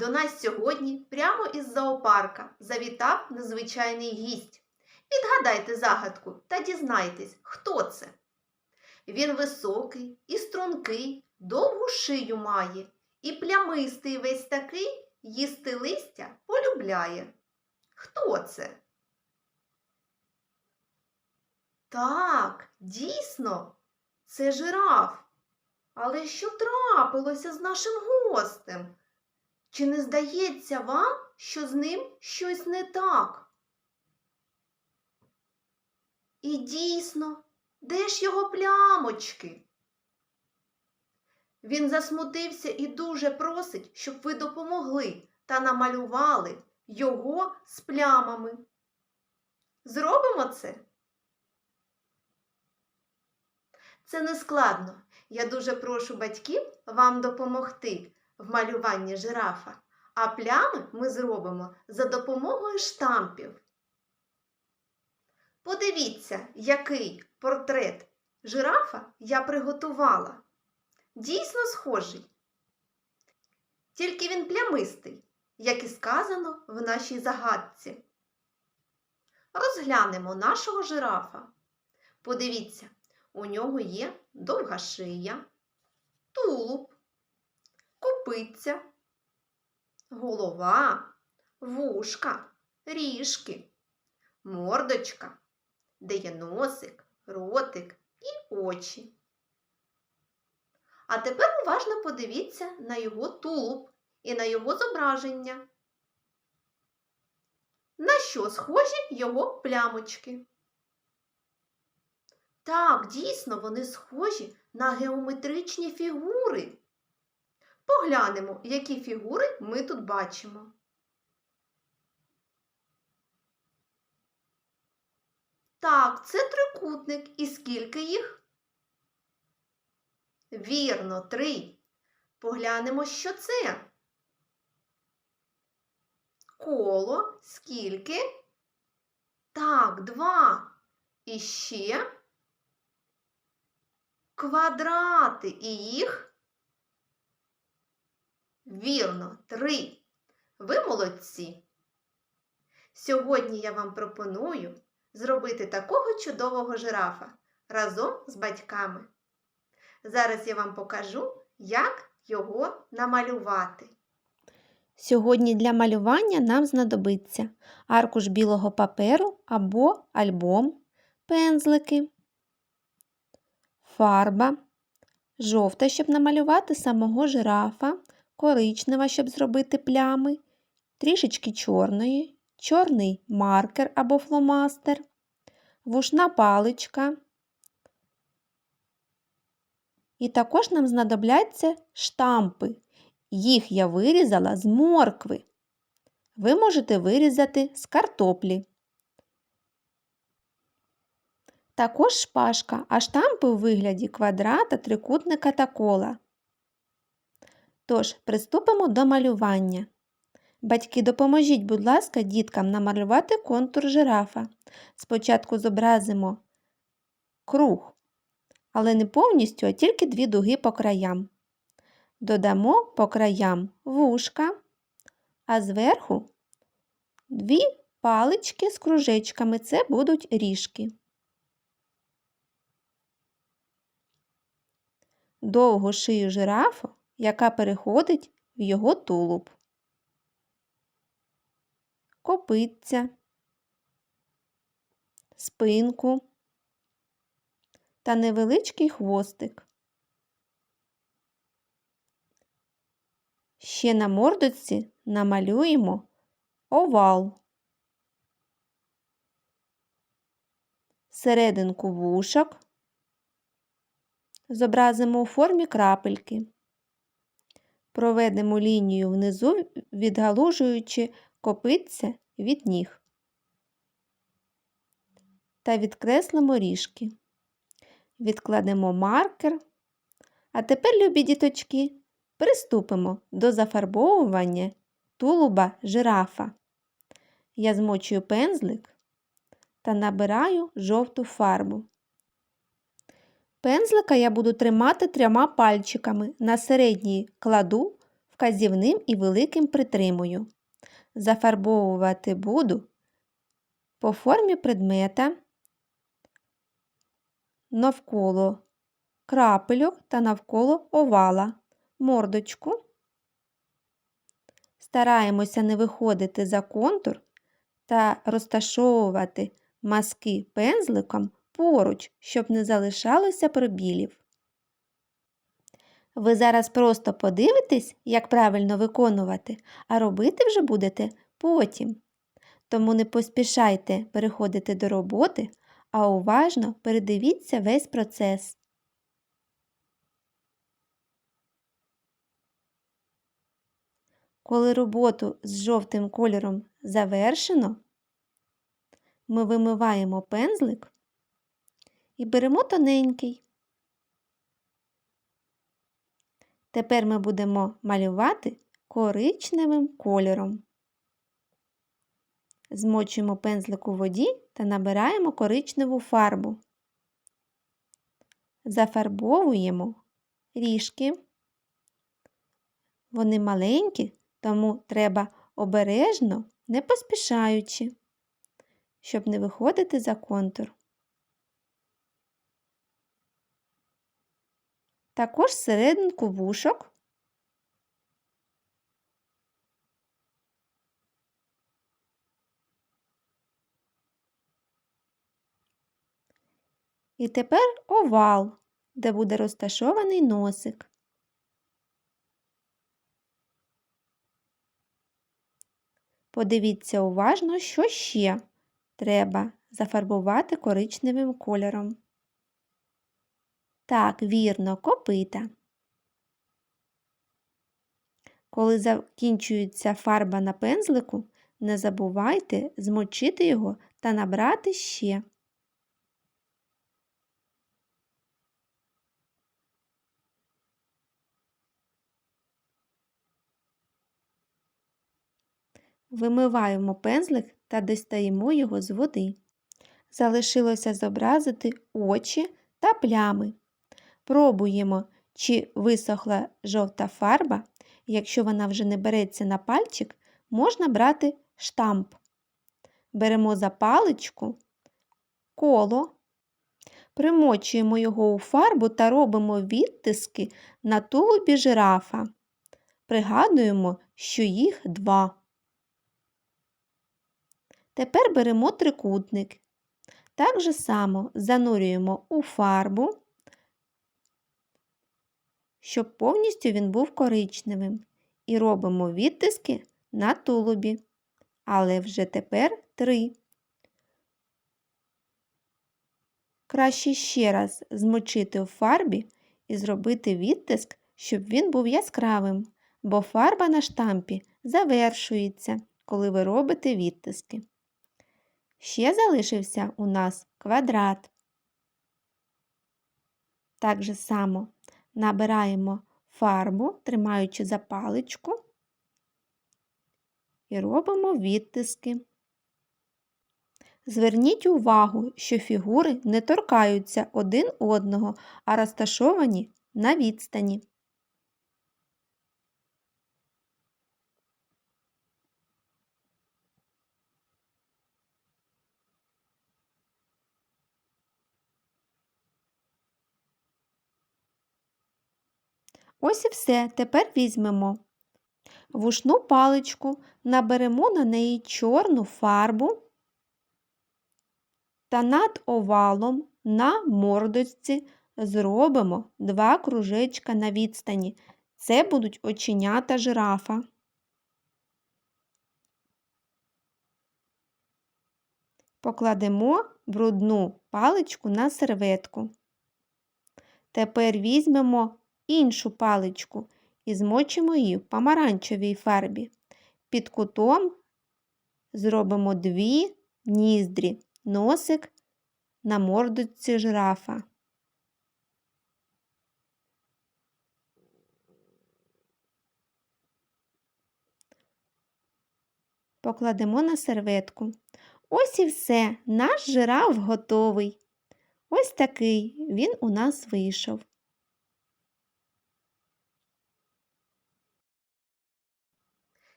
До нас сьогодні прямо із зоопарка завітав незвичайний гість. Відгадайте загадку та дізнайтесь, хто це. Він високий і стрункий, довгу шию має, і плямистий весь такий їсти листя полюбляє. Хто це? Так, дійсно, це жираф. Але що трапилося з нашим гостем? Чи не здається вам, що з ним щось не так? І дійсно, де ж його плямочки? Він засмутився і дуже просить, щоб ви допомогли та намалювали його з плямами. Зробимо це? Це не складно. Я дуже прошу батьків вам допомогти в малюванні жирафа, а плями ми зробимо за допомогою штампів. Подивіться, який портрет жирафа я приготувала. Дійсно схожий. Тільки він плямистий, як і сказано в нашій загадці. Розглянемо нашого жирафа. Подивіться, у нього є довга шия, тулуб, копиця, голова, вушка, ріжки, мордочка, де є носик, ротик і очі. А тепер уважно подивіться на його тулуб і на його зображення. На що схожі його плямочки? Так, дійсно, вони схожі на геометричні фігури. Поглянемо, які фігури ми тут бачимо. Так, це трикутник. І скільки їх? Вірно, три. Поглянемо, що це. Коло скільки? Так, два. І ще квадрати і їх. Вірно, три. Ви молодці. Сьогодні я вам пропоную зробити такого чудового жирафа разом з батьками. Зараз я вам покажу, як його намалювати. Сьогодні для малювання нам знадобиться аркуш білого паперу або альбом, пензлики, фарба, жовта, щоб намалювати самого жирафа, коричнева, щоб зробити плями, трішечки чорної, чорний маркер або фломастер, вушна паличка. І також нам знадобляться штампи. Їх я вирізала з моркви. Ви можете вирізати з картоплі. Також шпажка, а штампи у вигляді квадрата, трикутника та кола. Тож, приступимо до малювання. Батьки, допоможіть, будь ласка, діткам намалювати контур жирафа. Спочатку зобразимо круг, але не повністю, а тільки дві дуги по краям. Додамо по краям вушка, а зверху дві палички з кружечками це будуть ріжки. Довгу шию жирафа, яка переходить в його тулуб. Копиця, спинку та невеличкий хвостик. Ще на мордочці намалюємо овал. Серединку вушок зобразимо у формі крапельки. Проведемо лінію внизу, відгалужуючи копитця від ніг. Та відкреслимо ріжки. Відкладемо маркер. А тепер, любі діточки, Приступимо до зафарбовування тулуба жирафа. Я змочую пензлик та набираю жовту фарбу. Пензлика я буду тримати трьома пальчиками. На середній кладу вказівним і великим притримую. Зафарбовувати буду по формі предмета навколо крапельок та навколо овала, мордочку. Стараємося не виходити за контур та розташовувати мазки пензликом поруч, щоб не залишалося пробілів. Ви зараз просто подивитесь, як правильно виконувати, а робити вже будете потім. Тому не поспішайте переходити до роботи, а уважно передивіться весь процес. Коли роботу з жовтим кольором завершено, ми вимиваємо пензлик і беремо тоненький. Тепер ми будемо малювати коричневим кольором. Змочуємо пензлик у воді та набираємо коричневу фарбу. Зафарбовуємо ріжки. Вони маленькі, тому треба обережно, не поспішаючи, щоб не виходити за контур. Також серединку вушок. І тепер овал, де буде розташований носик. Подивіться уважно, що ще треба зафарбувати коричневим кольором. Так, вірно, копита. Коли закінчується фарба на пензлику, не забувайте змочити його та набрати ще. Вимиваємо пензлик та дістаємо його з води. Залишилося зобразити очі та плями. Пробуємо, чи висохла жовта фарба. Якщо вона вже не береться на пальчик, можна брати штамп. Беремо за паличку коло, примочуємо його у фарбу та робимо відтиски на тулубі жирафа. Пригадуємо, що їх два. Тепер беремо трикутник. Так же само занурюємо у фарбу, щоб повністю він був коричневим. І робимо відтиски на тулубі. Але вже тепер три. Краще ще раз змочити в фарбі і зробити відтиск, щоб він був яскравим, бо фарба на штампі завершується, коли ви робите відтиски. Ще залишився у нас квадрат. Так же само набираємо фарбу, тримаючи за паличку, і робимо відтиски. Зверніть увагу, що фігури не торкаються один одного, а розташовані на відстані. Ось і все. Тепер візьмемо вушну паличку, наберемо на неї чорну фарбу та над овалом на мордочці зробимо два кружечка на відстані. Це будуть оченята жирафа. Покладемо брудну паличку на серветку. Тепер візьмемо іншу паличку і змочимо її в помаранчевій фарбі. Під кутом зробимо дві ніздрі, носик на мордочці жирафа. Покладемо на серветку. Ось і все, наш жираф готовий. Ось такий він у нас вийшов.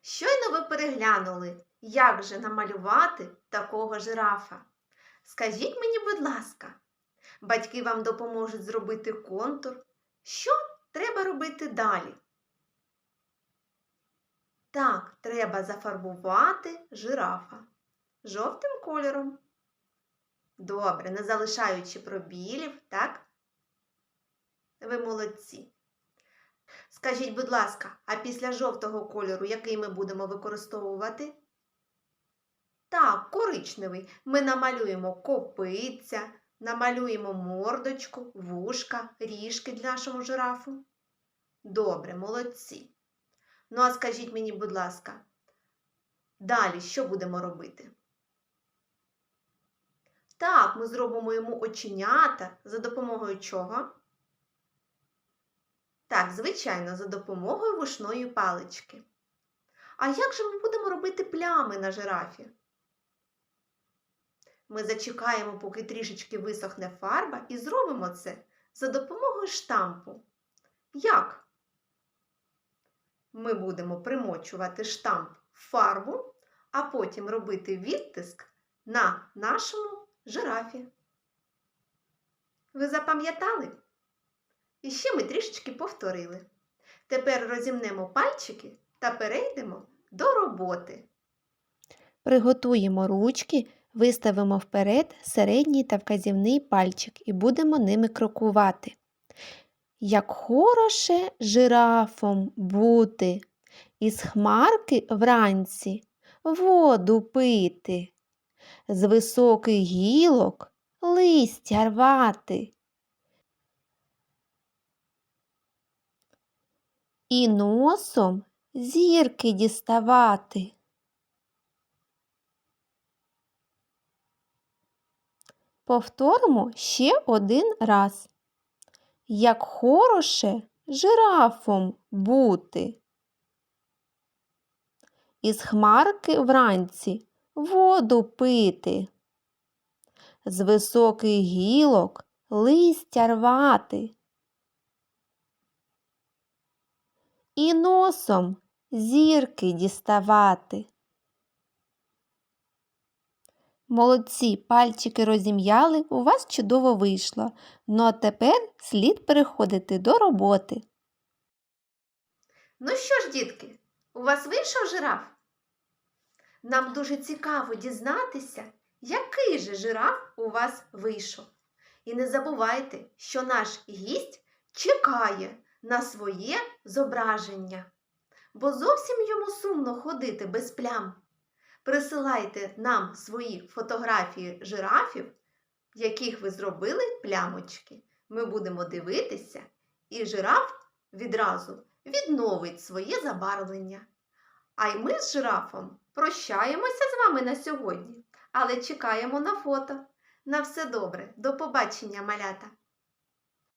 Щойно ви переглянули, як же намалювати такого жирафа. Скажіть мені, будь ласка, батьки вам допоможуть зробити контур. Що треба робити далі? Так, треба зафарбувати жирафа жовтим кольором. Добре, не залишаючи пробілів, так? Ви молодці. Скажіть, будь ласка, а після жовтого кольору який ми будемо використовувати? Так, коричневий. Ми намалюємо копиця, намалюємо мордочку, вушка, ріжки для нашому жирафу. Добре, молодці. Ну, а скажіть мені, будь ласка, далі що будемо робити? Так, ми зробимо йому оченята за допомогою чого? Так, звичайно, за допомогою вушної палички. А як же ми будемо робити плями на жирафі? Ми зачекаємо, поки трішечки висохне фарба, і зробимо це за допомогою штампу. Як? Ми будемо примочувати штамп в фарбу, а потім робити відтиск на нашому жирафі. Ви запам'ятали? І ще ми трішечки повторили. Тепер розімнемо пальчики та перейдемо до роботи. Приготуємо ручки, виставимо вперед середній та вказівний пальчик і будемо ними крокувати. Як хороше жирафом бути, із хмарки вранці воду пити, з високих гілок листя рвати. І носом зірки діставати. Повторимо ще один раз. Як хороше жирафом бути. Із хмарки вранці воду пити. З високих гілок листя рвати. І носом зірки діставати. Молодці, пальчики розім'яли, у вас чудово вийшло. Ну а тепер слід переходити до роботи. Ну що ж, дітки, у вас вийшов жираф? Нам дуже цікаво дізнатися, який же жираф у вас вийшов. І не забувайте, що наш гість чекає на своє зображення, бо зовсім йому сумно ходити без плям. Присилайте нам свої фотографії жирафів, яких ви зробили плямочки. Ми будемо дивитися, і жираф відразу відновить своє забарвлення. А й ми з жирафом прощаємося з вами на сьогодні, але чекаємо на фото. На все добре, до побачення, малята!